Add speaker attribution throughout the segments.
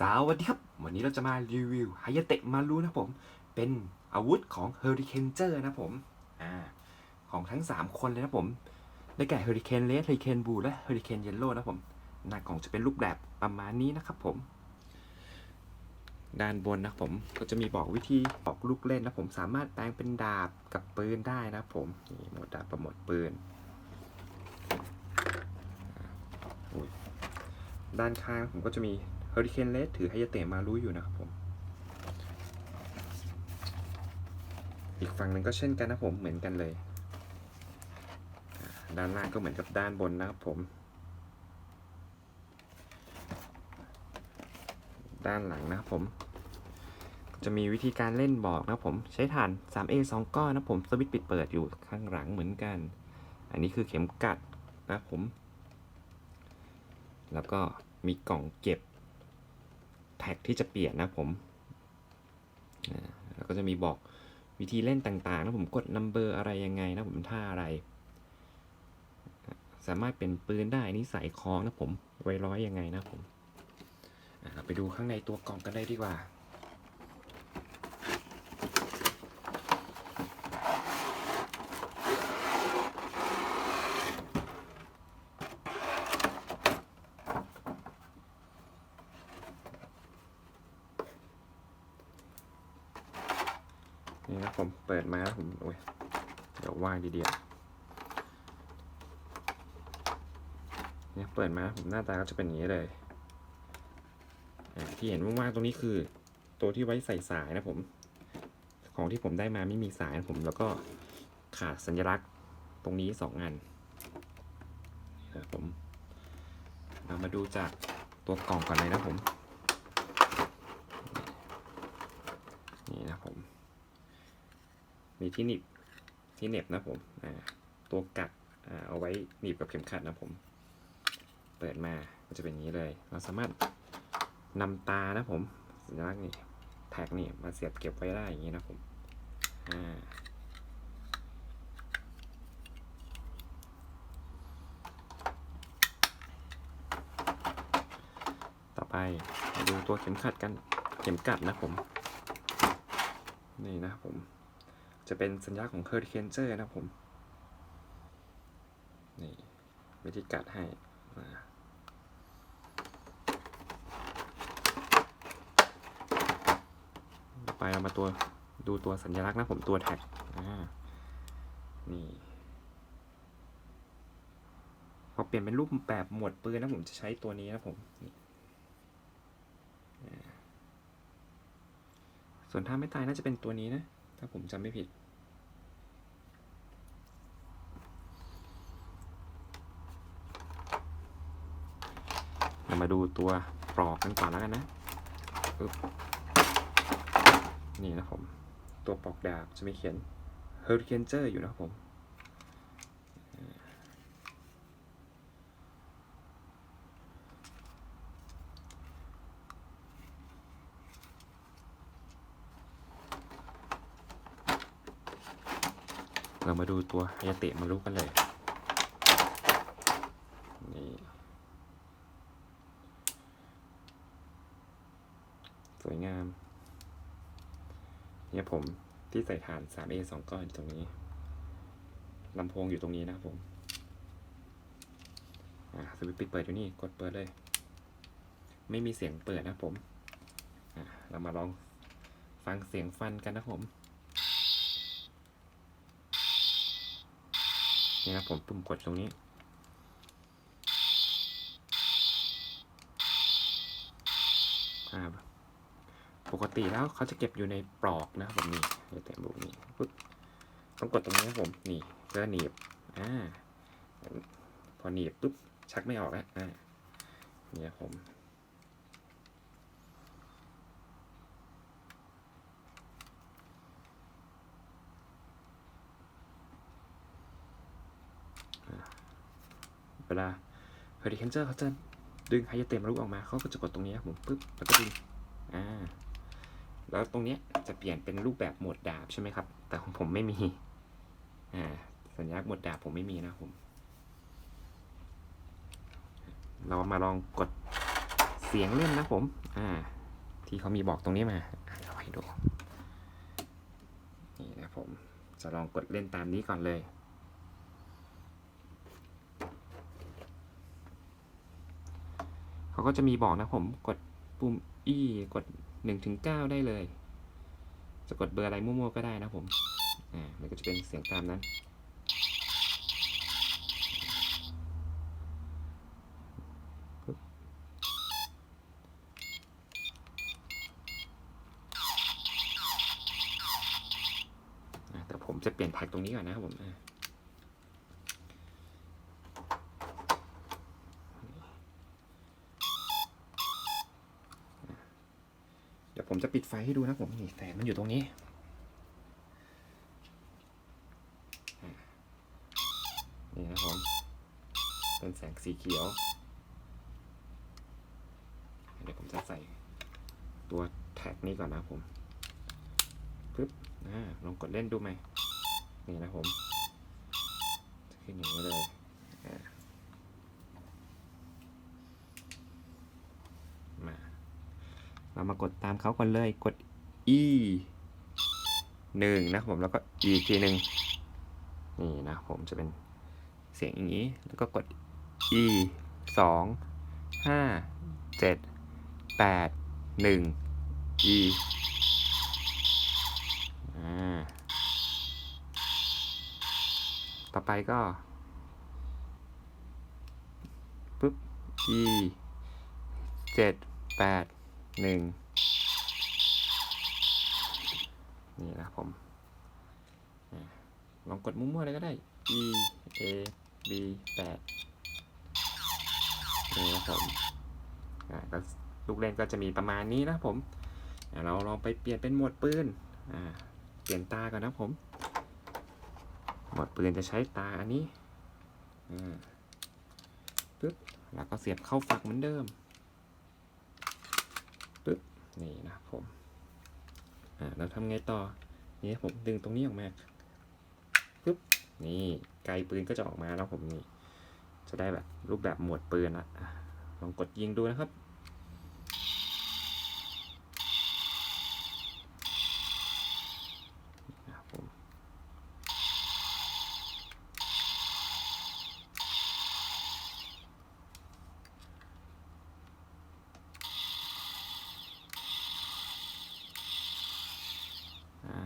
Speaker 1: สวัสดีครับ วันนี้เราจะมารีวิวไฮยาเตะมารุนะผม เป็นอาวุธของเฮอริเคนเจอร์นะผมอ่าของทั้ง 3 คนเลยนะผม ได้แก่เฮอริเคนเลสเฮอริเคนบูและเฮอริเคนเยลโล่นะผมหน้ากล่องจะเป็นรูปแบบประมาณนี้นะครับผม ด้านบนนะผมก็จะมีบอกวิธีบอกลูกเล่นนะผมสามารถแปลงเป็นดาบกับปืนได้นะผมนี่หมดดาบกับหมดปืนด้านข้างผมก็จะมี เฮอริเคนเลสถือไฮยาเตะมารู้อยู่นะครับผม อีกฝั่งหนึ่งก็เช่นกันนะผมเหมือนกันเลย ด้านล่างก็เหมือนกับด้านบนนะครับผม ด้านหลังนะครับผม จะมีวิธีการเล่นบอกนะผม ใช้ฐาน 3A 2 ก้อนนะผม สวิตช์ปิดเปิดอยู่ข้างหลังเหมือนกัน อันนี้คือเข็มกัดนะผม แล้วก็มีกล่องเก็บ แพ็กที่จะเปลี่ยนนะผมแล้วก็จะมีบอกวิธีเล่นต่างๆนะผมกดนัมเบอร์อะไรยังไงนะผมท่าอะไร สามารถเป็นปืนได้นี่ใส่คล้องนะผมไวร้อยยังไงนะผมเราไปดูข้างในตัวกล่องกันเลยดีกว่า ผมเปิดมาแล้วผมโอ้ยเดี๋ยวว่างดีเดียวเนี่ยเปิดมาผมหน้าตาก็จะเป็นอย่างนี้เลยอ่าที่เห็นว่างๆตรงนี้คือ ตัวที่ไว้ใส่สายนะผม ของที่ผมได้มาไม่มีสายนะผมแล้วก็ขาดสัญลักษณ์ตรงนี้สองอันนะผมเรามาดูจากตัวกล่องก่อนเลยนะผม นี่นะผม มีที่หนีบที่เน็บนะผมตัวกัดเอาไว้หนีบกับเข็มขัดนะผม เปิดมาก็จะเป็นอย่างนี้เลย เราสามารถนำตานะผมสัญลักษณ์นี่แท็กนี่มาเสียบเก็บไว้ได้อย่างนี้นะผมอ่าต่อไปดูตัวเข็มขัดกันเข็มกัดนะผม นี่นะผม จะเป็นสัญลักษณ์ของ Hurricane Cer นะผม นี่วิธีกัดให้มาไปเรามาตัวดูตัวสัญลักษณ์นะผมตัวแท็กนี่พอเปลี่ยนเป็นรูปแบบหมวดปืนนะผมจะใช้ตัวนี้นะผมนี่ส่วนท่าไม่ตายน่าจะเป็นตัวนี้นะาผมจำไม่ผิด เรามาดูตัวปลอกกันก่อนแล้วกันนะปึ๊บนี่นะผม ตัวปลอกดาบจะมีเขียน Hurricane อยู่นะครับผม เรามาดูตัวฮายาเตะมารุกันเลย นี่ สวยงาม เนี่ยผมที่ใส่ฐาน 3A 2 ก้อนตรงนี้ ลำโพงอยู่ตรงนี้นะครับผม อ่าสวิตช์ปิดเปิดอยู่นี่ กดเปิดเลย ไม่มีเสียงเปิดนะผม อ่าเรามาลองฟังเสียงฟันกันนะผม นี่นะครับผมปุ่มกดตรงนี้อ่าปกติแล้วเขาจะเก็บอยู่ในปลอกนะครับผมนี่เดี๋ยวแตะบุกนี่ปึ๊บต้องกดตรงนี้ครับผมนี่เพื่อหนีบอ่าพอหนีบปุ๊บชักไม่ออกแล้วอ่าเนี่ยผม วลาเฮอริเคนเจอร์เขาจะดึงไฮยาเตะมลุกออกมาเขาก็จะกดตรงนี้ผมปุ๊บแล้วก็ดึงอ่าแล้วตรงนี้จะเปลี่ยนเป็นรูปแบบหมวดดาบใช่ไหมครับ แต่ของผมไม่มีอ่าสัญลักษณ์หมวดดาบผมไม่มีนะผมเรามาลองกดเสียงเล่นนะผม อ่า ที่เขามีบอกตรงนี้มาเอาให้ดู นี่นะผม จะลองกดเล่นตามนี้ก่อนเลย เขา ก็จะมีบอกนะผมกดปุ่ม e กด1ถึง9ได้เลย จะกดเบอร์อะไรมั่วๆก็ได้นะผม อ่า มันก็จะเป็นเสียงตามนั้นอะแต่ผมจะเปลี่ยนแท็กตรงนี้ก่อนนะครับผมอะเดี๋ยว ผมจะปิดไฟให้ดูนะผมนี่แสงมันอยู่ตรงนี้ นี่นะผมเป็นแสงสีเขียว เดี๋ยวผมจะใส่ตัวแท็กนี้ก่อนนะผมปึ๊บอ่าลองกดเล่นดูไหมนี่นะผมจะขึ้นอย่างนี้เลยอ่า เรามากดตามเขาก่อนเลยกด e หนึ่งนะผมแล้วก็ e อีกทีหนึ่งนี่นะผมจะเป็นเสียงอย่างนี้แล้วก็กด e สองห้าเจ็ดแปดหนึ่ง e อ่าต่อไปก็ปุ๊บ e เจ็ดแปด หนึ่งนี่นะผมลองกดมั่วๆเลยก็ได้ e a b แปดนี่นะผมลูกเล่นก็จะมีประมาณนี้นะผมเราลองไปเปลี่ยนเป็นโหมวดปืนเปลี่ยนตาก่อนนะผม หมดปืนจะใช้ตาอันนี้ปึ๊บแล้วก็เสียบเข้าฝักเหมือนเดิม นี่นะผมอ่าเราทำไงต่อนี่ผมดึงตรงนี้ออกมาปึ๊บนี่ไกลปืนก็จะออกมาแล้วผมนี่จะได้แบบรูปแบบหมวดปืนละลองกดยิงดูนะครับผม อ่า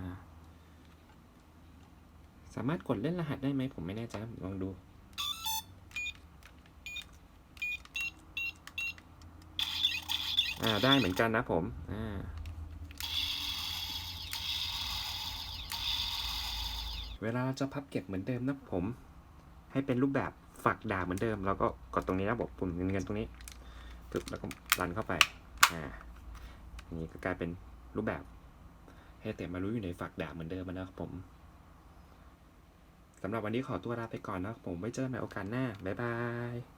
Speaker 1: สามารถกดเล่นรหัสได้ไหมผมไม่แน่ใจลองดู อ่าได้เหมือนกันนะผมอ่าเวลาเราจะพับเก็บเหมือนเดิมนะผม ให้เป็นรูปแบบฝักดาบเหมือนเดิมเราก็กดตรงนี้นะบอกปุ่มเงินเงินตรงนี้ปึ๊บแล้วก็รันเข้าไปอ่าอันนี้ก็กลายเป็นรูปแบบ ให้แต่มารู้อยู่ในฝักดาบเหมือนเดิมนะครับผม สำหรับวันนี้ขอตัวลาไปก่อนนะผมไว้เจอกันใหม่โอกาสหน้า บ๊ายบาย